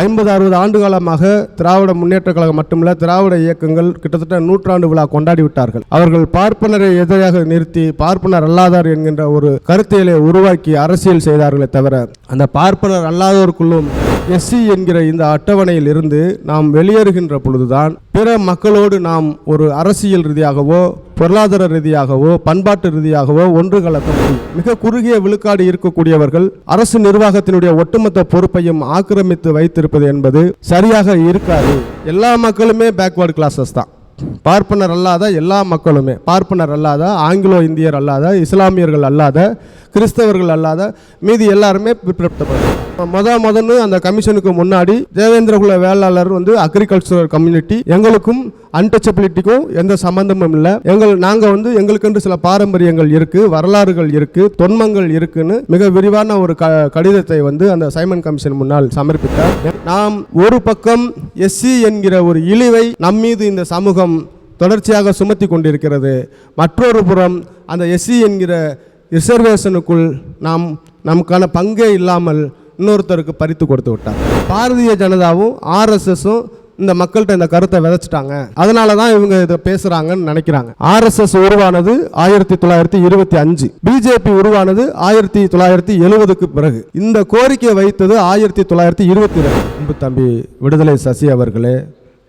ஐம்பது அறுபது ஆண்டு காலமாக திராவிட முன்னேற்ற கழகம் மட்டுமல்ல திராவிட இயக்கங்கள் கிட்டத்தட்ட நூற்றாண்டு விழா கொண்டாடி விட்டார்கள். அவர்கள் பார்ப்பனரை எதிராக நிறுத்தி பார்ப்பனர் அல்லாதார் என்கின்ற ஒரு கருத்தியலை உருவாக்கி அரசியல் செய்தார்களே தவிர அந்த பார்ப்பனர் அல்லாதோருக்குள்ளும் எஸ்சி என்கிற இந்த அட்டவணையில் இருந்து நாம் வெளியேறுகின்ற பொழுதுதான் பிற மக்களோடு நாம் ஒரு அரசியல் ரீதியாகவோ பொருளாதார ரீதியாகவோ பண்பாட்டு ரீதியாகவோ ஒன்று கலக்க முடியும். மிக குறுகிய விழுக்காடு இருக்கக்கூடியவர்கள் அரசு நிர்வாகத்தினுடைய ஒட்டுமொத்த பொறுப்பையும் ஆக்கிரமித்து வைத்திருப்பது என்பது சரியாக இருக்காது. எல்லா மக்களுமே பேக்வேர்டு கிளாஸஸ் தான். பார்ப்பனர் அல்லாத எல்லா மக்களுமே பார்ப்பனர் அல்லாத ஆங்கிலோ இந்தியர் அல்லாத இஸ்லாமியர்கள் அல்லாத கிறிஸ்தவர்கள் அல்லாத மீதி எல்லாருமே பிற்படுத்தப்படுறாங்க மொத மொதன்னு அந்த கமிஷனுக்கு முன்னாடி தேவேந்திரகுல வேளாளர் வந்து அக்ரிகல்ச்சரல் கம்யூனிட்டி எங்களுக்கும் அன்டச்சபிலிட்டிக்கும் எந்த சம்பந்தமும் இல்லை. எங்கள் நாங்கள் வந்து எங்களுக்கென்று சில பாரம்பரியங்கள் இருக்கு வரலாறுகள் இருக்கு தொன்மங்கள் இருக்குன்னு மிக விரிவான ஒரு க கடிதத்தை வந்து அந்த சைமன் கமிஷன் முன்னால் சமர்ப்பித்தார். நாம் ஒரு பக்கம் எஸ்சி என்கிற ஒரு இழிவை நம்மீது இந்த சமூகம் தொடர்ச்சியாக சுமத்தி கொண்டிருக்கிறது. மற்றொரு புறம் அந்த எஸ்சி என்கிற ரிசர்வேஷனுக்குள் நாம் நமக்கான பங்கே இல்லாமல் இன்னொருத்தருக்கு பறித்து கொடுத்து விட்டார். பாரதிய ஜனதாவும் ஆர்எஸ்எஸும் இந்த மக்கள்கிட்ட இந்த கருத்தை விதைச்சிட்டாங்க. அதனால தான் இவங்க இதை பேசுறாங்கன்னு நினைக்கிறாங்க. ஆர்எஸ்எஸ் உருவானது ஆயிரத்தி தொள்ளாயிரத்தி இருபத்தி அஞ்சு. பிஜேபி உருவானது ஆயிரத்தி தொள்ளாயிரத்தி எழுபதுக்கு பிறகு. இந்த கோரிக்கையை வைத்தது ஆயிரத்தி தொள்ளாயிரத்தி இருபத்தி ரெண்டு அன்பு தம்பி விடுதலை சசி அவர்களே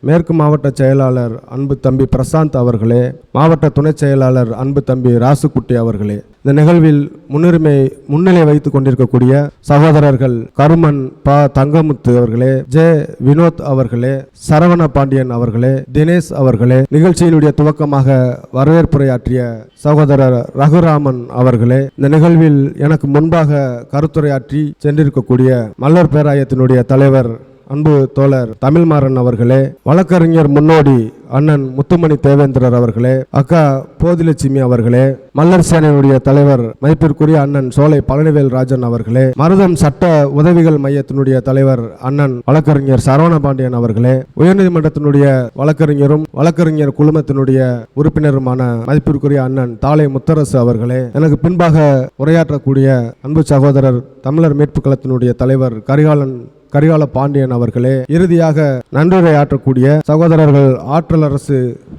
மேற்கு மாவட்ட செயலாளர் அன்பு தம்பி பிரசாந்த் அவர்களே மாவட்ட துணைச் செயலாளர் அன்பு தம்பி ராசுக்குட்டி அவர்களே இந்த நிகழ்வில் முன்னுரிமை முன்னிலை வைத்துக் கொண்டிருக்கக்கூடிய சகோதரர்கள் கருமன் ப தங்கமுத்து அவர்களே ஜே வினோத் அவர்களே சரவண பாண்டியன் அவர்களே தினேஷ் அவர்களே நிகழ்ச்சியினுடைய துவக்கமாக வரவேற்புரையாற்றிய சகோதரர் ரகுராமன் அவர்களே இந்த நிகழ்வில் எனக்கு முன்பாக கருத்துரையாற்றி சென்றிருக்கக்கூடிய மல்லர் பேராயத்தினுடைய தலைவர் அன்பு தோழர் தமிழ்மாறன் அவர்களே வழக்கறிஞர் முன்னோடி அண்ணன் முத்துமணி தேவேந்திரர் அவர்களே அக்கா போதிலட்சுமி அவர்களே மல்லர் சேனையுடைய தலைவர் மதிப்பிற்குரிய அண்ணன் சோலை பழனிவேல் ராஜன் அவர்களே மருதம் சட்ட உதவிகள் மையத்தினுடைய தலைவர் அண்ணன் வழக்கறிஞர் சரவண பாண்டியன் அவர்களே உயர்நீதிமன்றத்தினுடைய வழக்கறிஞரும் வழக்கறிஞர் குழுமத்தினுடைய உறுப்பினருமான மதிப்பிற்குரிய அண்ணன் தாலை முத்தரசு அவர்களே எனக்கு பின்பாக உரையாற்றக்கூடிய அன்பு சகோதரர் தமிழர் மீட்பு களத்தினுடைய தலைவர் கரிகாலன் கரிகால பாண்டியன் அவர்களே இறுதியாக நன்றியுரை ஆற்றக்கூடிய சகோதரர்கள் ஆற்றல் அரசு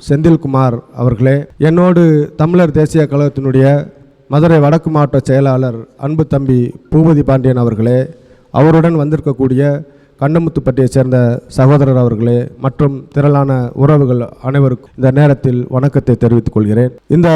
செந்தில்குமார் அவர்களே என்னோடு தமிழர் தேசிய கழகத்தினுடைய மதுரை வடக்கு மாவட்ட செயலாளர் அன்பு தம்பி பூபதி பாண்டியன் அவர்களே அவருடன் வந்திருக்கக்கூடிய கண்ணமுத்துப்பட்டியை சேர்ந்த சகோதரர் அவர்களே மற்றும் திரளான உறவுகள் அனைவருக்கும் இந்த நேரத்தில் வணக்கத்தை தெரிவித்துக் கொள்கிறேன். இந்த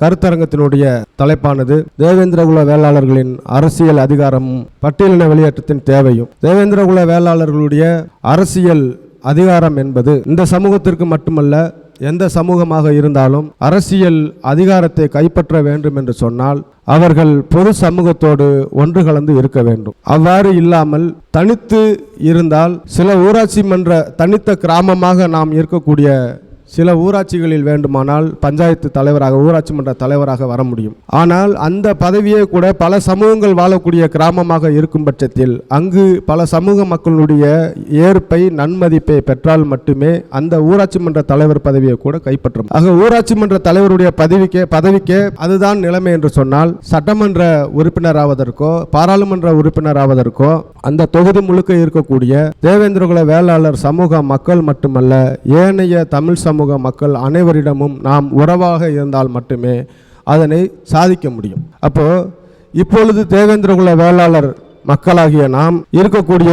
கருத்தரங்கத்தினுடைய தலைப்பானது தேவேந்திரகுல வேளாளர்களின் அரசியல் அதிகாரமும் பட்டியலின வெளியேற்றத்தின் தேவையும். தேவேந்திரகுல வேளாளர்களுடைய அரசியல் அதிகாரம் என்பது இந்த சமூகத்திற்கு மட்டுமல்ல எந்த சமூகமாக இருந்தாலும் அரசியல் அதிகாரத்தை கைப்பற்ற வேண்டும் என்று சொன்னால் அவர்கள் பொது சமூகத்தோடு ஒன்று கலந்து இருக்க வேண்டும். அவ்வாறு இல்லாமல் தனித்து இருந்தால் சில ஊராட்சி மன்ற தனித்த கிராமமாக நாம் இருக்கக்கூடிய சில ஊராட்சிகளில் வேண்டுமானால் பஞ்சாயத்து தலைவராக ஊராட்சி மன்ற தலைவராக வர முடியும். ஆனால் அந்த பதவியே கூட பல சமூகங்கள் வாழக்கூடிய கிராமமாக இருக்கும் பட்சத்தில் அங்கு பல சமூக மக்களுடைய ஏற்பை நன்மதிப்பை பெற்றால் மட்டுமே அந்த ஊராட்சி மன்ற தலைவர் பதவியை கூட கைப்பற்றும் ஆக ஊராட்சி மன்ற தலைவருடைய பதவிக்கே பதவிக்கே அதுதான் நிலைமை என்று சொன்னால் சட்டமன்ற உறுப்பினர் ஆவதற்கோ பாராளுமன்ற உறுப்பினர் ஆவதற்கோ அந்த தொகுதி முழுக்க இருக்கக்கூடிய தேவேந்திரகுல வேளாளர் சமூக மக்கள் மட்டுமல்ல ஏனைய தமிழ் சமூக மக்கள் அனைவரிடமும் நாம் உறவாக இருந்தால் மட்டுமே அதனை சாதிக்க முடியும். அப்போ இப்பொழுது தேவேந்திரகுல வேளாளர் மக்களாகிய நாம் இருக்கக்கூடிய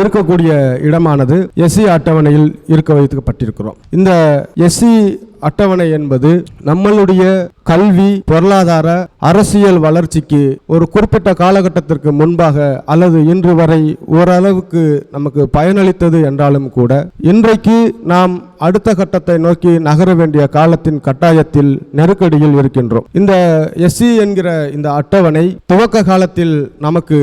இருக்கக்கூடிய இடமானது எஸ்சி அட்டவணையில் இருக்க வைக்கப்பட்டிருக்கிறோம். இந்த எஸ்சி அட்டவணை என்பது நம்மளுடைய கல்வி பொருளாதார அரசியல் வளர்ச்சிக்கு ஒரு குறிப்பிட்ட காலகட்டத்திற்கு முன்பாக அல்லது இன்று வரை ஓரளவுக்கு நமக்கு பயனளித்தது என்றாலும் கூட இன்றைக்கு நாம் அடுத்த கட்டத்தை நோக்கி நகர வேண்டிய காலத்தின் கட்டாயத்தில் நெருக்கடியில் இருக்கின்றோம். இந்த எஸ்சி என்கிற இந்த அட்டவணை துவக்க காலத்தில் நமக்கு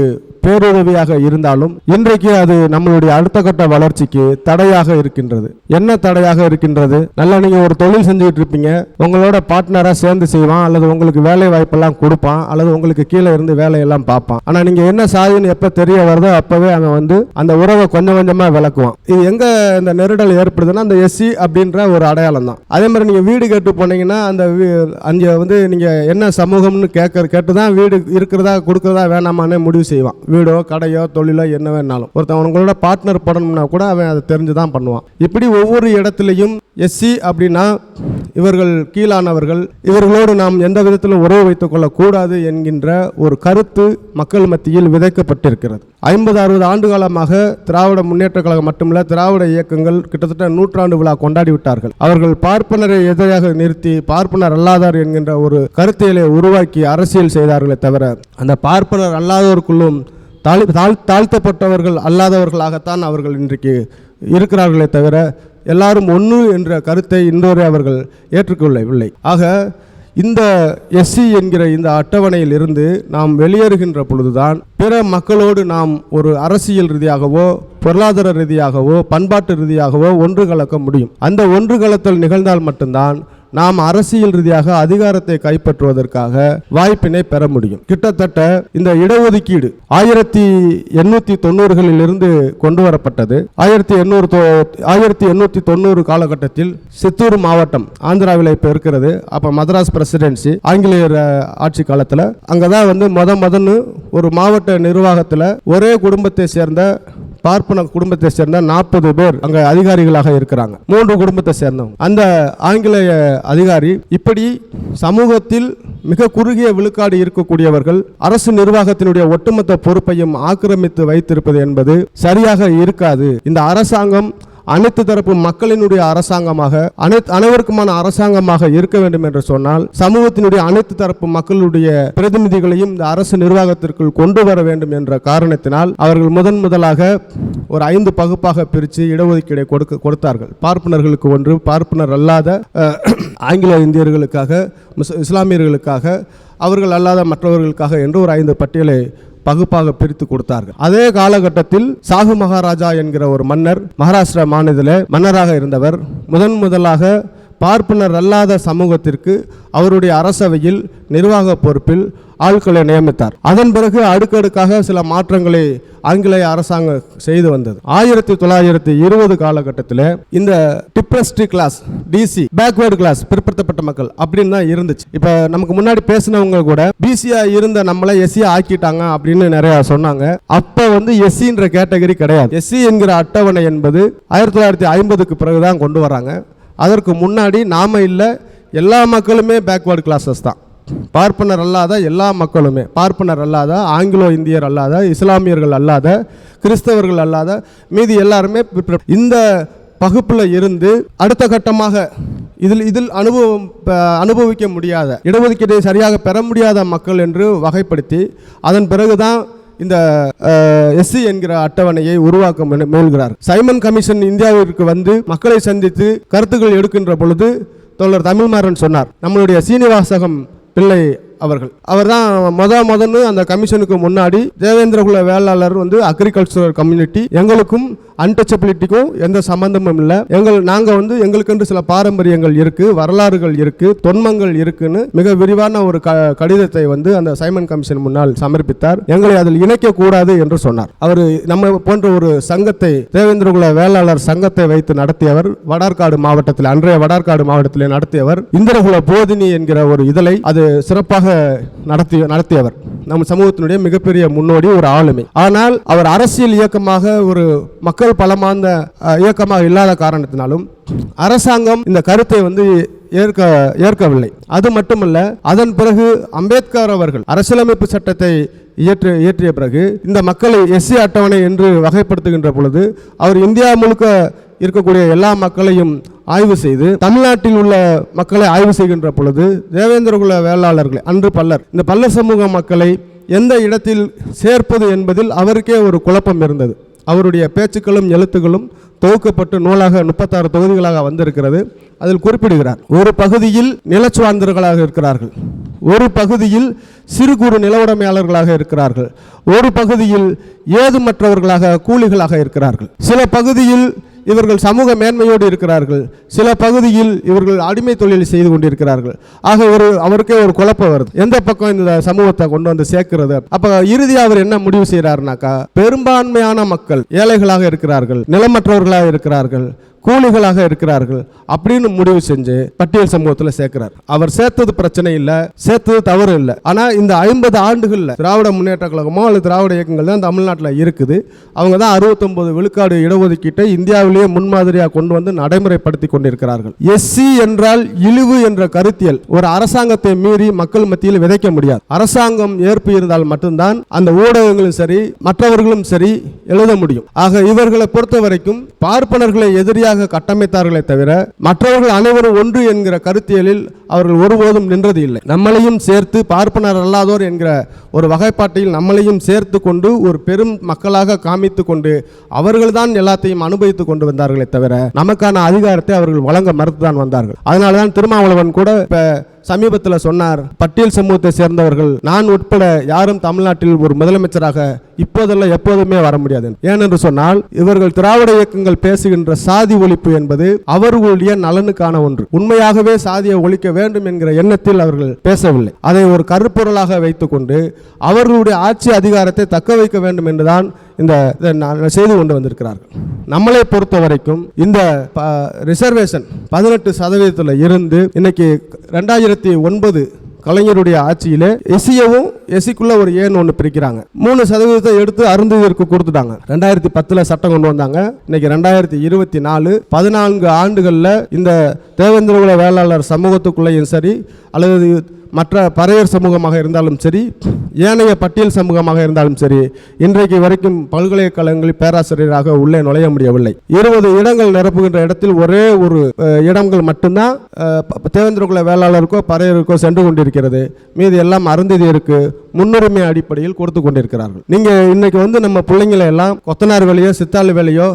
பேருதவியாக இருந்தாலும் இன்றைக்கு அது நம்மளுடைய அடுத்த கட்ட வளர்ச்சிக்கு தடையாக இருக்கின்றது. என்ன தடையாக இருக்கின்றது? நல்லா நீங்க ஒரு தொழில் செஞ்சுட்டு இருப்பீங்க. உங்களோட பார்ட்னரா சேர்ந்து செய்வான் அல்லது உங்களுக்கு வேலை வாய்ப்பெல்லாம் கொடுப்பான் அல்லது உங்களுக்கு கீழே இருந்து வேலையெல்லாம் பார்ப்பான். ஆனா நீங்க என்ன சாதின்னு எப்ப தெரிய வருதோ அப்பவே அவன் வந்து அந்த உறவை கொஞ்சம் கொஞ்சமா விளக்குவான். இது எங்க இந்த நெருடல் ஏற்படுதுன்னா அந்த எஸ்சி அப்படின்ற ஒரு அடையாளம் தான். அதே மாதிரி நீங்க வீடு கேட்டு போனீங்கன்னா அந்த வீ- வந்து நீங்க என்ன சமூகம்னு கேட்க கேட்டு தான் வீடு இருக்கிறதா கொடுக்கறதா வேணாமான்னு முடிவு செய்வான். வீடோ கடையோ தொழிலோ என்ன வேணாலும். ஒருத்தன் உங்களோட பார்ட்னர் பண்ணணும்னா கூட அவன் அதை தெரிஞ்சு தான் பண்ணுவான். இப்படி ஒவ்வொரு இடத்துலையும் எஸ்சி அப்படின்னா இவர்கள் கீழானவர்கள். இவர்களோடு நாம் எந்த விதத்திலும் உறவு வைத்துக் கொள்ளக்கூடாது என்கின்ற ஒரு கருத்து மக்கள் மத்தியில் விதைக்கப்பட்டிருக்கிறது. ஐம்பது அறுபது ஆண்டு காலமாக திராவிட முன்னேற்ற கழகம் மட்டுமல்ல திராவிட இயக்கங்கள் கிட்டத்தட்ட நூற்றாண்டு விழா கொண்டாடி விட்டார்கள். அவர்கள் பார்ப்பனரை எதிராக நிறுத்தி பார்ப்பனர் அல்லாதார் என்கின்ற ஒரு கருத்தியலை உருவாக்கி அரசியல் செய்தார்களே தவிர அந்த பார்ப்பனர் அல்லாதோருக்குள்ளும் தாழ் தாழ் தாழ்த்தப்பட்டவர்கள் அல்லாதவர்களாகத்தான் அவர்கள் இன்றைக்கு இருக்கிறார்களே தவிர எல்லாரும் ஒன்று என்ற கருத்தை இன்றோரே அவர்கள் ஏற்றுக்கொள்ளவில்லை. ஆக இந்த எஸ்சி என்கிற இந்த அட்டவணையில் இருந்து நாம் வெளியேறுகின்ற பொழுதுதான் பிற மக்களோடு நாம் ஒரு அரசியல் ரீதியாகவோ பொருளாதார ரீதியாகவோ பண்பாட்டு ரீதியாகவோ ஒன்று கலக்க முடியும். அந்த ஒன்று கலத்தல் நிகழ்ந்தால் மட்டும்தான் நாம் அரசியல் ரீதியாக அதிகாரத்தை கைப்பற்றுவதற்காக வாய்ப்பினை பெற முடியும். கிட்டத்தட்ட இந்த இடஒதுக்கீடு ஆயிரத்தி எண்ணூத்தி தொண்ணூறுகளில் இருந்து கொண்டு வரப்பட்டது. ஆயிரத்தி எண்ணூறு ஆயிரத்தி எண்ணூத்தி தொண்ணூறு காலகட்டத்தில் சித்தூர் மாவட்டம் ஆந்திராவில் இப்போ இருக்கிறது. அப்போ மதராஸ் பிரசிடென்சி ஆங்கிலேயர் ஆட்சி காலத்தில் அங்கே தான் வந்து முத முதன்னு ஒரு மாவட்ட நிர்வாகத்தில் ஒரே குடும்பத்தை சேர்ந்த பார்ப்பன குடும்பத்தை சேர்ந்த நாற்பது பேர் அங்க அதிகாரிகளாக இருக்கிறாங்க. மூன்று குடும்பத்தை சேர்ந்தவங்க. அந்த ஆங்கிலேய அதிகாரி இப்படி சமூகத்தில் மிக குறுகிய விழுக்காடு இருக்கக்கூடியவர்கள் அரசு நிர்வாகத்தினுடைய ஒட்டுமொத்த பொறுப்பையும் ஆக்கிரமித்து வைத்திருப்பது என்பது சரியாக இருக்காது. இந்த அரசாங்கம் அனைத்து தரப்பு மக்களினுடைய அரசாங்கமாக அனைத்து அனைவருக்குமான அரசாங்கமாக இருக்க வேண்டும் என்று சொன்னால் சமூகத்தினுடைய அனைத்து தரப்பு மக்களுடைய பிரதிநிதிகளையும் இந்த அரசு நிர்வாகத்திற்குள் கொண்டு வர வேண்டும் என்ற காரணத்தினால் அவர்கள் முதன் முதலாக ஒரு ஐந்து பகுப்பாக பிரித்து இடஒதுக்கீடை கொடுக்க கொடுத்தார்கள். பார்ப்பனர்களுக்கு ஒன்று பார்ப்பனர் அல்லாத ஆங்கில இந்தியர்களுக்காக முஸ் இஸ்லாமியர்களுக்காக அவர்கள் அல்லாத மற்றவர்களுக்காக என்று ஒரு ஐந்து பட்டியலை பகுப்பாக பிரித்து கொடுத்தார்கள். அதே காலகட்டத்தில் சாகு மகாராஜா என்கிற ஒரு மன்னர் மகாராஷ்டிரா மாநில மன்னராக இருந்தவர். முதன் முதலாக பார்ப்பனர் அல்லாத சமூகத்திற்கு அவருடைய அரசவையில் நிர்வாக பொறுப்பில் ஆட்களை நியமித்தார். அதன் பிறகு அடுக்கடுக்காக சில மாற்றங்களை ஆங்கிலேய அரசாங்கம் செய்து வந்தது. ஆயிரத்தி தொள்ளாயிரத்தி இருபது காலகட்டத்தில் இந்த depressed class DC backward class பிற்படுத்தப்பட்ட மக்கள் அப்படின்னு தான் இருந்துச்சு. இப்போ நமக்கு முன்னாடி பேசினவங்க கூட பிசியா இருந்த நம்மளை எஸ்சியா ஆக்கிட்டாங்க அப்படின்னு நிறைய சொன்னாங்க. அப்போ வந்து எஸ்சின்ற கேட்டகரி கிடையாது. எஸ்சி என்கிற அட்டவணை என்பது ஆயிரத்தி தொள்ளாயிரத்தி ஐம்பதுக்கு பிறகுதான் கொண்டு வராங்க. அதற்கு முன்னாடி நாம் இல்லை எல்லா மக்களுமே பேக்வேர்டு கிளாஸஸ் தான். பார்ப்பனர் அல்லாத எல்லா மக்களுமே பார்ப்பனர் அல்லாத ஆங்கிலோ இந்தியர் அல்லாத இஸ்லாமியர்கள் அல்லாத கிறிஸ்தவர்கள் அல்லாத மீதி எல்லாருமே இந்த பகுப்பில் இருந்து அடுத்த கட்டமாக இதில் இதில் அனுபவம் அனுபவிக்க முடியாத இடஒதுக்கீட்டை சரியாக பெற முடியாத மக்கள் என்று வகைப்படுத்தி அதன் பிறகுதான் இந்த எஸ்சி என்கிற அட்டவணையை உருவாக்க முயல்கிறார். சைமன் கமிஷன் இந்தியாவிற்கு வந்து மக்களை சந்தித்து கருத்துக்கள் எடுக்கின்ற பொழுது தோழர் தமிழ்மாறன் சொன்னார் நம்மளுடைய சீனிவாசகம் பிள்ளை அவர்கள். அவர் தான் முத முதன்னு அந்த கமிஷனுக்கு முன்னாடி தேவேந்திரகுல வேளாளர் வந்து அக்ரிகல்ச்சரல் கம்யூனிட்டி எங்களுக்கும் அன்டச்சபிலிட்டிக்கும் எந்த சம்பந்தமும் இல்லை. எங்கள் நாங்கள் வந்து எங்களுக்கென்று சில பாரம்பரியங்கள் இருக்கு வரலாறுகள் இருக்கு தொன்மங்கள் இருக்குன்னு மிக விரிவான ஒரு க கடிதத்தை வந்து அந்த சைமன் கமிஷன் முன்னால் சமர்ப்பித்தார். எங்களை அதில் இணைக்க கூடாது என்று சொன்னார். அவர் நம்ம போன்ற ஒரு சங்கத்தை தேவேந்திரகுல வேளாளர் சங்கத்தை வைத்து நடத்தியவர் வடார்காடு மாவட்டத்தில் அன்றைய வடார்காடு மாவட்டத்தில் நடத்தியவர் இந்திரகுல போதினி என்கிற ஒரு இதழை அது சிறப்பாக நடத்தி நடத்தியவர். நம் சமூகத்தினுடைய மிகப்பெரிய முன்னோடி ஒரு ஆளுமை. ஆனால் அவர் அரசியல் இயக்கமாக ஒரு மக்கள் பலமார்ந்த இயக்கமாக இல்லாத காரணத்தினாலும் அரசாங்கம் இந்த கருத்தை வந்து ஏற்க ஏற்கவில்லை. அது மட்டுமல்ல அதன் பிறகு அம்பேத்கர் அவர்கள் அரசியலமைப்பு சட்டத்தை இயற்று இயற்றிய பிறகு இந்த மக்களை எஸ்சி அட்டவணை என்று வகைப்படுத்துகின்ற பொழுது அவர் இந்தியா முழுக்க இருக்கக்கூடிய எல்லா மக்களையும் ஆய்வு செய்து தமிழ்நாட்டில் உள்ள மக்களை ஆய்வு செய்கின்ற பொழுது தேவேந்திரகுல வேளாளர்களை அன்று பல்லர் இந்த பல்லர் சமூக மக்களை எந்த இடத்தில் சேர்ப்பது என்பதில் அவருக்கே ஒரு குழப்பம் இருந்தது. அவருடைய பேச்சுக்களும் எழுத்துக்களும் தொகுக்கப்பட்டு நூலாக முப்பத்தாறு தொகுதிகளாக வந்திருக்கிறது. அதில் குறிப்பிடுகிறார் ஒரு பகுதியில் நிலச்சுவாந்தர்களாக இருக்கிறார்கள் ஒரு பகுதியில் சிறு குறு நிலவுடமையாளர்களாக இருக்கிறார்கள் ஒரு பகுதியில் ஏதுமற்றவர்களாக கூலிகளாக இருக்கிறார்கள். சில பகுதியில் இவர்கள் சமூக மேன்மையோடு இருக்கிறார்கள். சில பகுதியில் இவர்கள் அடிமை தொழில் செய்து கொண்டிருக்கிறார்கள். ஆக ஒரு அவருக்கே ஒரு குழப்பம் வருது. எந்த பக்கம் இந்த சமூகத்தை கொண்டு வந்து சேர்க்கிறது? அப்ப இறுதியாக அவர் என்ன முடிவு செய்கிறாருனாக்கா பெரும்பான்மையான மக்கள் ஏழைகளாக இருக்கிறார்கள் நிலமற்றவர்களாக இருக்கிறார்கள். கூலிகளாக இருக்கிறார்கள் அப்படின்னு முடிவு செஞ்சு பட்டியல் சமூகத்தில் சேர்க்கிறார். அவர் சேர்த்தது பிரச்சனை இல்லை சேர்த்தது தவறு இல்லை. ஆனால் இந்த ஐம்பது ஆண்டுகளில் திராவிட முன்னேற்ற கழகமோ அல்லது திராவிட இயக்கங்கள் தான் தமிழ்நாட்டில் இருக்குது. அவங்க தான் அறுபத்தொன்பது விழுக்காடு இடஒதுக்கீட்டை இந்தியாவிலேயே முன்மாதிரியாக கொண்டு வந்து நடைமுறைப்படுத்தி கொண்டிருக்கிறார்கள். எஸ்சி என்றால் இழிவு என்ற கருத்தியல். ஒரு அரசாங்கத்தை மீறி மக்கள் மத்தியில் விதைக்க முடியாது. அரசாங்கம் ஏற்பு இருந்தால் மட்டும்தான் அந்த ஊடகங்களும் சரி மற்றவர்களும் சரி எழுத முடியும். ஆக இவர்களை பொறுத்த வரைக்கும் பார்ப்பனர்களை எதிரியாக கட்டமைத்தார்களே தவிர மற்றவர்கள் அனைவரும் ஒன்று என்கிற கருத்தியலில் அவர்கள் ஒருபோதும் நின்றது இல்லை நம்மளையும் சேர்த்து பார்ப்பனர் அல்லாதோர் என்கிற ஒரு வகைப்பாட்டில் நம்மளையும் சேர்த்து கொண்டு ஒரு பெரும் மக்களாக காமித்து கொண்டு அவர்கள்தான் எல்லாத்தையும் அனுபவித்துக் கொண்டு வந்தார்களே தவிர நமக்கான அதிகாரத்தை அவர்கள் வழங்க மறுத்துதான் வந்தார்கள். அதனாலதான் திருமாவளவன் கூட இப்போ சமீபத்தில் சொன்னார் பட்டியல் சமூகத்தை சேர்ந்தவர்கள் நான் உட்பட யாரும் தமிழ்நாட்டில் ஒரு முதலமைச்சராக இப்போதெல்லாம் எப்போதுமே வர முடியாது. ஏனென்று சொன்னால் இவர்கள் திராவிட இயக்கங்கள் பேசுகின்ற சாதி ஒழிப்பு என்பது அவர்களுடைய நலனுக்கான ஒன்று. உண்மையாகவே சாதியை ஒழிக்க வேண்டும் என்கிற எண்ணத்தில் அவர்கள் பேசவில்லை. அதை ஒரு கருப்பொருளாக வைத்துக்கொண்டு அவர்களுடைய ஆட்சி அதிகாரத்தை தக்க வைக்க வேண்டும் என்றுதான் இந்த இதை நான் செய்து கொண்டு வந்திருக்கிறார்கள். நம்மளை பொறுத்த வரைக்கும் இந்த ரிசர்வேஷன் பதினெட்டு சதவீதத்தில் இருந்து இன்னைக்கு ரெண்டாயிரத்தி ஒன்பது கலைஞருடைய ஆட்சியில எஸ்சியவும் எஸ்சிக்குள்ள ஒரு ஏன் ஒன்று பிரிக்கிறாங்க. மூணு சதவீதத்தை எடுத்து அருந்ததிற்கு கொடுத்துட்டாங்க. ரெண்டாயிரத்தி பத்தில் சட்டம் கொண்டு வந்தாங்க. இன்னைக்கு ரெண்டாயிரத்தி இருபத்தி நாலு பதினான்கு ஆண்டுகளில் இந்த தேவேந்திரகுல வேளாளர் சமூகத்துக்குள்ளேயும் சரி அல்லது மற்ற பறையர் சமூகமாக இருந்தாலும் சரி ஏனைய பட்டியல் சமூகமாக இருந்தாலும் சரி இன்றைக்கு வரைக்கும் பல்கலைக்கழகங்களில் பேராசிரியராக உள்ளே நுழைய முடியவில்லை. இருபது இடங்கள் நிரப்புகின்ற இடத்தில் ஒரே ஒரு இடங்கள் மட்டும்தான் தேவேந்திரகுல வேளாளருக்கோ பறையருக்கோ சென்று கொண்டிருக்கிறது. மீது எல்லாம் அருந்ததியருக்கு முன்னுரிமை அடிப்படையில் கொடுத்து கொண்டிருக்கிறார்கள். நீங்கள் இன்னைக்கு வந்து நம்ம பிள்ளைங்களை எல்லாம் கொத்தனார் வேலையோ சித்தாள் வேலையோ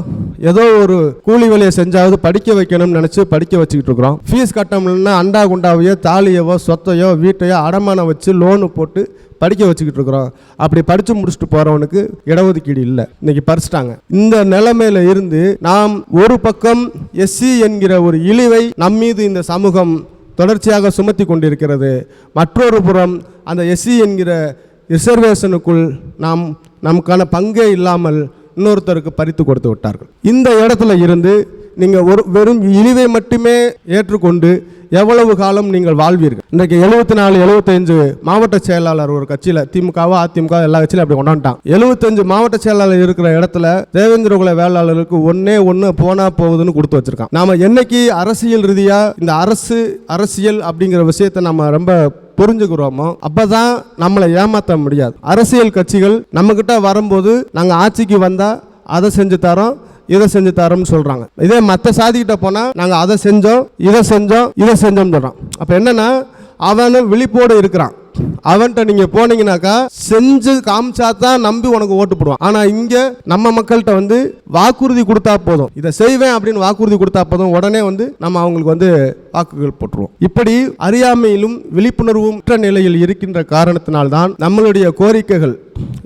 ஏதோ ஒரு கூலி வேலையை செஞ்சாவது படிக்க வைக்கணும்னு நினைச்சு படிக்க வச்சுக்கிட்டு இருக்கிறோம். ஃபீஸ் கட்டணும்னா அண்டா குண்டாவையோ தாலியவோ சொத்தையோ வீட்டையோ அடமானம் வச்சு லோனு போட்டு படிக்க வச்சுக்கிட்டு இருக்கிறோம். அப்படி படித்து முடிச்சுட்டு போகிறவனுக்கு இடஒதுக்கீடு இல்லை. இன்னைக்கு பறிச்சிட்டாங்க. இந்த நிலைமையில இருந்து நாம் ஒரு பக்கம் எஸ்சி என்கிற ஒரு இழிவை நம்மீது இந்த சமூகம் தொடர்ச்சியாக சுமத்தி கொண்டிருக்கிறது. மற்றொரு புறம் அந்த எஸ்சி என்கிற ரிசர்வேஷனுக்குள் நாம் நமக்கான பங்கே இல்லாமல் இன்னொருத்தருக்கு பறித்து கொடுத்து விட்டார்கள். இந்த இடத்துல இருந்து நீங்கள் ஒரு வெறும் இழிவை மட்டுமே ஏற்றுக்கொண்டு எவ்வளவு காலம் நீங்கள் வாழ்வீர்கள்? இன்றைக்கு எழுபத்தி நாலு எழுபத்தஞ்சு மாவட்ட செயலாளர் ஒரு கட்சியில் திமுகவோ அதிமுக எல்லா கட்சியிலும் அப்படி கொண்டாண்டான் எழுபத்தஞ்சு மாவட்ட செயலாளர் இருக்கிற இடத்துல தேவேந்திரகுல வேளாளருக்கு ஒன்னே ஒன்று போனா போகுதுன்னு கொடுத்து வச்சிருக்கான். நாம என்னைக்கு அரசியல் ரீதியாக இந்த அரசு அரசியல் அப்படிங்கிற விஷயத்தை நம்ம ரொம்ப புரிஞ்சுக்கிறோமோ அப்பதான் நம்மளை ஏமாற்ற முடியாது. அரசியல் கட்சிகள் நம்மக்கிட்ட வரும்போது நாங்கள் ஆட்சிக்கு வந்தா அதை செஞ்சு தரோம் இதை செஞ்சு தரோம்னு சொல்கிறாங்க இதே மற்ற சாதிக்கிட்ட போனால் நாங்கள் அதை செஞ்சோம் இதை செஞ்சோம் இதை செஞ்சோம்னு சொல்கிறான் அப்போ என்னென்னா அவனும் விழிப்போடு இருக்கிறான். அவன்கிட்ட நீங்கள் போனீங்கன்னாக்கா செஞ்சு காமிச்சா தான் நம்பி உனக்கு ஓட்டு போடுவான். ஆனால் இங்கே நம்ம மக்கள்கிட்ட வந்து வாக்குறுதி கொடுத்தா போதும். இதை செய்வேன் அப்படின்னு வாக்குறுதி கொடுத்தா போதும். உடனே வந்து நம்ம அவங்களுக்கு வந்து வாக்குகள் போட்டுருவோம். இப்படி அறியாமையிலும் விழிப்புணர்வும் நிலையில் இருக்கின்ற காரணத்தினால்தான் நம்மளுடைய கோரிக்கைகள்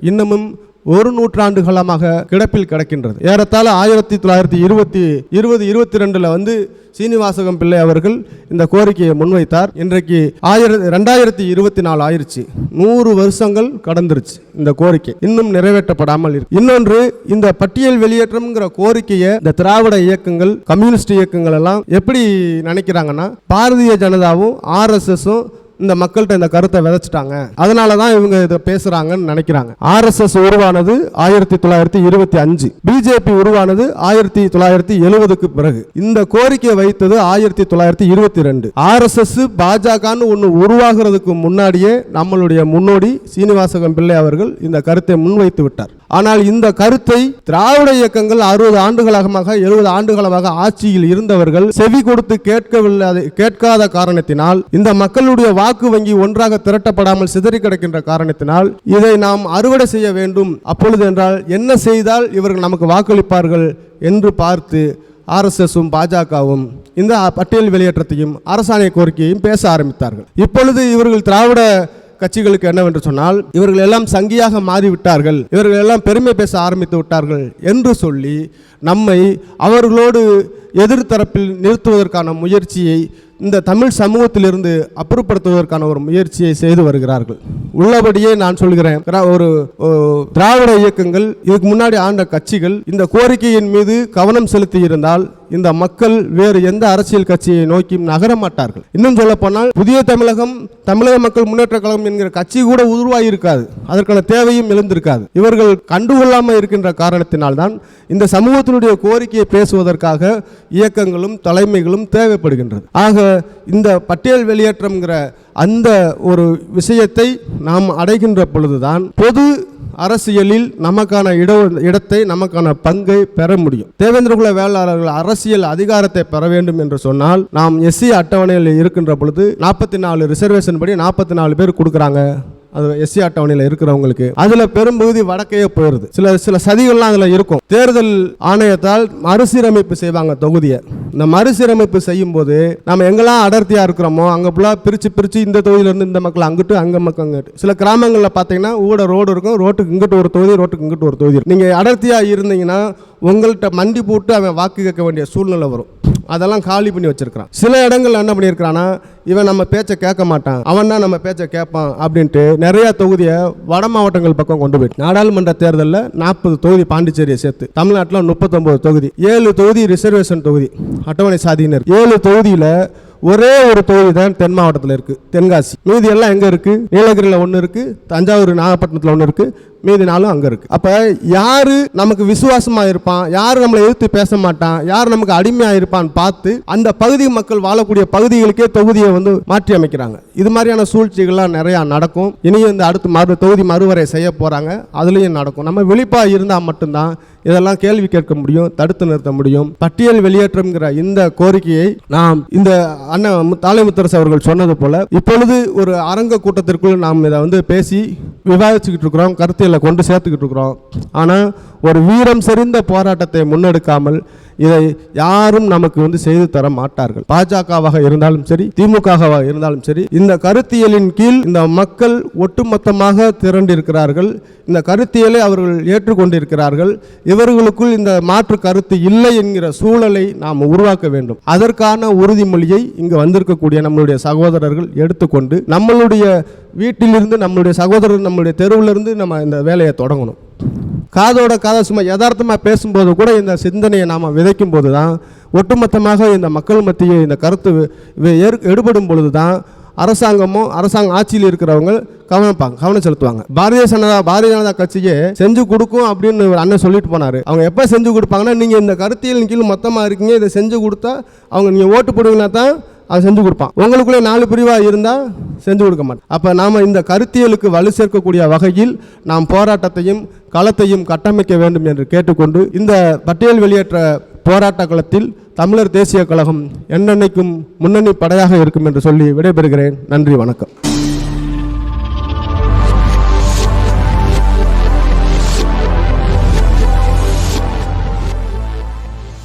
இன்னமும் ஒரு நூற்றாண்டு காலமாக கிடப்பில் கிடக்கின்றது. ஏறத்தாழ ஆயிரத்தி தொள்ளாயிரத்தி இருபத்தி இருபது இருபத்தி ரெண்டுல வந்து சீனிவாசகம் பிள்ளை அவர்கள் இந்த கோரிக்கையை முன்வைத்தார். இன்றைக்கு ஆயிரத்தி ரெண்டாயிரத்தி இருபத்தி நாலு ஆயிருச்சு. நூறு வருஷங்கள் கடந்துருச்சு இந்த கோரிக்கை. இன்னும் நிறைவேற்றப்படாமல் இருக்கு. இன்னொன்று இந்த பட்டியல் வெளியேற்றம்ங்கிற கோரிக்கையை இந்த திராவிட இயக்கங்கள் கம்யூனிஸ்ட் இயக்கங்கள் எல்லாம் எப்படி நினைக்கிறாங்கன்னா பாரதிய ஜனதாவும் ஆர்எஸ்எஸும் இந்த மக்கள்கிட்ட இந்த கருத்தை விதைச்சிட்டாங்க. அதனால தான் இவங்க இதை பேசுறாங்கன்னு நினைக்கிறாங்க. ஆர்எஸ்எஸ் உருவானது ஆயிரத்தி தொள்ளாயிரத்தி இருபத்தி அஞ்சு. பிஜேபி உருவானது ஆயிரத்தி தொள்ளாயிரத்தி எழுபதுக்கு பிறகு. இந்த கோரிக்கை வைத்தது ஆயிரத்தி தொள்ளாயிரத்தி இருபத்தி ரெண்டு. ஆர்எஸ்எஸ் பாஜகன்னு ஒன்று உருவாகிறதுக்கு முன்னாடியே நம்மளுடைய முன்னோடி சீனிவாசகம் பிள்ளை அவர்கள் இந்த கருத்தை முன்வைத்து விட்டார். ஆனால் இந்த கருத்தை திராவிட இயக்கங்கள் அறுபது ஆண்டுகளாக எழுபது ஆண்டுகளாக ஆட்சியில் இருந்தவர்கள் செவி கொடுத்து கேட்கவில்லை கேட்காத காரணத்தினால் இந்த மக்களுடைய வாக்கு வாக்கு வங்கி ஒன்றாக திரட்டப்படாமல் சிதறி கிடக்கின்ற காரணத்தினால் இதை நாம் அறுவடை செய்ய வேண்டும். அப்பொழுது என்றால் என்ன செய்தால் இவர்கள் நமக்கு வாக்களிப்பார்கள் என்று பார்த்து ஆர்எஸ்எஸும் பாஜகவும் இந்த பட்டியல் வெளியேற்றத்தையும் அரசாணை கோரிக்கையையும் பேச ஆரம்பித்தார்கள். இப்பொழுது இவர்கள் திராவிட கட்சிகளுக்கு என்னவென்று சொன்னால் இவர்கள் எல்லாம் சங்கியாக மாறிவிட்டார்கள். இவர்கள் எல்லாம் பெருமை பேச ஆரம்பித்து விட்டார்கள் என்று சொல்லி நம்மை அவர்களோடு எதிர்த்தரப்பில் நிறுத்துவதற்கான முயற்சியை இந்த தமிழ் சமூகத்திலிருந்து அப்புறப்படுத்துவதற்கான ஒரு முயற்சியை செய்து வருகிறார்கள். உள்ளபடியே நான் சொல்கிறேன் ஒரு திராவிட இயக்கங்கள் இதுக்கு முன்னாடி ஆண்ட கட்சிகள் இந்த கோரிக்கையின் மீது கவனம் செலுத்தி இருந்தால் இந்த மக்கள் வேறு எந்த அரசியல் கட்சியை நோக்கியும் நகர மாட்டார்கள். இன்னும் சொல்ல போனால் புதிய தமிழகம் தமிழக மக்கள் முன்னேற்ற கழகம் என்கிற கட்சி கூட உருவாகி இருக்காது. அதற்கான தேவையும் எழுந்திருக்காது. இவர்கள் கண்டுகொள்ளாமல் இருக்கின்ற காரணத்தினால்தான் இந்த சமூகத்தினுடைய கோரிக்கையை பேசுவதற்காக இயக்கங்களும் தலைமைகளும் தேவைப்படுகின்றது. ஆக இந்த பட்டியல் வெளியேற்றம்ங்கிற அந்த ஒரு விஷயத்தை நாம் அடைகின்ற பொழுதுதான் பொது அரசியலில் நமக்கான இட இடத்தை நமக்கான பங்கை பெற முடியும். தேவேந்திரகுல வேளாளர்கள் அரசியல் அதிகாரத்தை பெற வேண்டும் என்று சொன்னால் நாம் எஸ்சி அட்டவணையில் இருக்கின்ற பொழுது நாற்பத்தி நாலு ரிசர்வேஷன் படி நாற்பத்தி நாலு பேர் கொடுக்குறாங்க. அது எஸ்சி அட்டவணையில் இருக்கிறவங்களுக்கு. அதில் பெரும்பகுதி வடக்கையே போயிருது. சில சில சதிகள்லாம் அதில் இருக்கும். தேர்தல் ஆணையத்தால் மறுசீரமைப்பு செய்வாங்க தொகுதியை. இந்த மறுசீரமைப்பு செய்யும் போது நம்ம எங்கெல்லாம் அடர்த்தியாக இருக்கிறோமோ அங்கே ஃபுல்லாக பிரித்து பிரித்து இந்த தொகுதியிலேருந்து இந்த மக்கள் அங்கிட்டு அங்கே மக்கள் அங்கிட்டு. சில கிராமங்களில் பார்த்தீங்கன்னா ஊட ரோடு இருக்கும். ரோட்டுக்கு இங்கிட்டு ஒரு தொகுதி ரோட்டுக்கு இங்கிட்டு ஒரு தொகுதி. நீங்கள் அடர்த்தியாக இருந்தீங்கன்னா உங்கள்கிட்ட மண்டி போட்டு அவன் வாக்கு கேட்க வேண்டிய சூழ்நிலை வரும். அதெல்லாம் காலி பண்ணி வச்சிருக்கிறான். சில இடங்கள்ல என்ன பண்ணியிருக்கிறான்னா இவன் நம்ம பேச்சை கேட்க மாட்டான். அவன் தான் நம்ம பேச்சை கேட்பான் அப்படின்ட்டு நிறைய தொகுதியை வட மாவட்டங்கள் பக்கம் கொண்டு போயிட்டு நாடாளுமன்ற தேர்தலில் நாற்பது தொகுதி பாண்டிச்சேரியை சேர்த்து தமிழ்நாட்டில் முப்பத்தொன்பது தொகுதி ஏழு தொகுதி ரிசர்வேஷன் தொகுதி அட்டவணை சாதியினர் ஏழு தொகுதியில் ஒரே ஒரு தொகுதி தான் தென் மாவட்டத்தில் இருக்குது தென்காசி. மீதி எல்லாம் எங்கே இருக்குது நீலகிரியில் ஒன்று இருக்குது தஞ்சாவூர் நாகப்பட்டினத்தில் ஒன்று இருக்குது மீதி நாளும் அங்கே இருக்குது அப்போ யார் நமக்கு விசுவாசமாக இருப்பான்? யார் நம்மளை எதிர்த்து பேச மாட்டான்? யார் நமக்கு அடிமையாக இருப்பான்னு பார்த்து அந்த பகுதி மக்கள் வாழக்கூடிய பகுதிகளுக்கே தொகுதியை வந்து மாற்றி அமைக்கிறாங்க. இது மாதிரியான சூழ்ச்சிகள்லாம் நிறையா நடக்கும். இனியும் இந்த அடுத்து மறு தொகுதி மறுவரை செய்ய போகிறாங்க அதுலேயும் நடக்கும். நம்ம வெளிப்பாக இருந்தால் மட்டும்தான் இதெல்லாம் கேள்வி கேட்க முடியும் தடுத்து நிறுத்த முடியும். பட்டியல் வெளியேற்றம்ங்கிற இந்த கோரிக்கையை நாம் இந்த அண்ணன் மு- தாலைமுத்தரசு அவர்கள் சொன்னது போல இப்பொழுது ஒரு அரங்க கூட்டத்திற்குள் நாம் இதை வந்து பேசி விவாதிச்சுக்கிட்டு இருக்கிறோம். கொண்டு சேர்த்துக்கிட்டு இருக்கிறோம். ஆனால் ஒரு வீரம் செறிந்த போராட்டத்தை முன்னெடுக்காமல் இதை யாரும் நமக்கு வந்து செய்து தர மாட்டார்கள். பாஜகவாக இருந்தாலும் சரி திமுகவாக இருந்தாலும் சரி இந்த கருத்தியலின் கீழ் இந்த மக்கள் ஒட்டுமொத்தமாக திரண்டிருக்கிறார்கள். இந்த கருத்தியலை அவர்கள் ஏற்றுக்கொண்டிருக்கிறார்கள். இவர்களுக்குள் இந்த மாற்று கருத்து இல்லை என்கிற சூழலை நாம் உருவாக்க வேண்டும். அதற்கான உறுதிமொழியை இங்கு வந்திருக்கக்கூடிய நம்மளுடைய சகோதரர்கள் எடுத்துக்கொண்டு நம்மளுடைய வீட்டிலிருந்து நம்மளுடைய சகோதரர் நம்மளுடைய தெருவிலிருந்து நம்ம இந்த வேலையை தொடங்கணும். காதோட காதை சும்மா யதார்த்தமாக பேசும்போது கூட இந்த சிந்தனையை நாம் விதைக்கும் போது தான் ஒட்டுமொத்தமாக இந்த மக்கள் மத்திய இந்த கருத்து ஏற்- எடுபடும் பொழுது தான் அரசாங்கமும் அரசாங்க ஆட்சியில் இருக்கிறவங்க கவனிப்பாங்க கவனம் செலுத்துவாங்க. பாரதிய ஜனதா பாரதிய ஜனதா கட்சியே செஞ்சு கொடுக்கும் அப்படின்னு ஒரு அண்ணன் சொல்லிட்டு போனார். அவங்க எப்போ செஞ்சு கொடுப்பாங்கன்னா நீங்கள் இந்த கருத்தியல் கீழ் மொத்தமாக இருக்கீங்க இதை செஞ்சு கொடுத்தா அவங்க நீங்கள் ஓட்டு போடுவீங்கன்னா தான் அதை செஞ்சு கொடுப்பான். உங்களுக்குள்ளே நாலு பிரிவாக இருந்தால் செஞ்சு கொடுக்க மாட்டேன். அப்போ நாம் இந்த கருத்தியலுக்கு வலு சேர்க்கக்கூடிய வகையில் நாம் போராட்டத்தையும் களத்தையும் கட்டமைக்க வேண்டும் என்று கேட்டுக்கொண்டு இந்த பட்டியல் வெளியேற்ற போராட்ட களத்தில் தமிழர் தேசிய கழகம் என்னென்னைக்கும் முன்னணி படையாக இருக்கும் என்று சொல்லி விடைபெறுகிறேன். நன்றி வணக்கம்.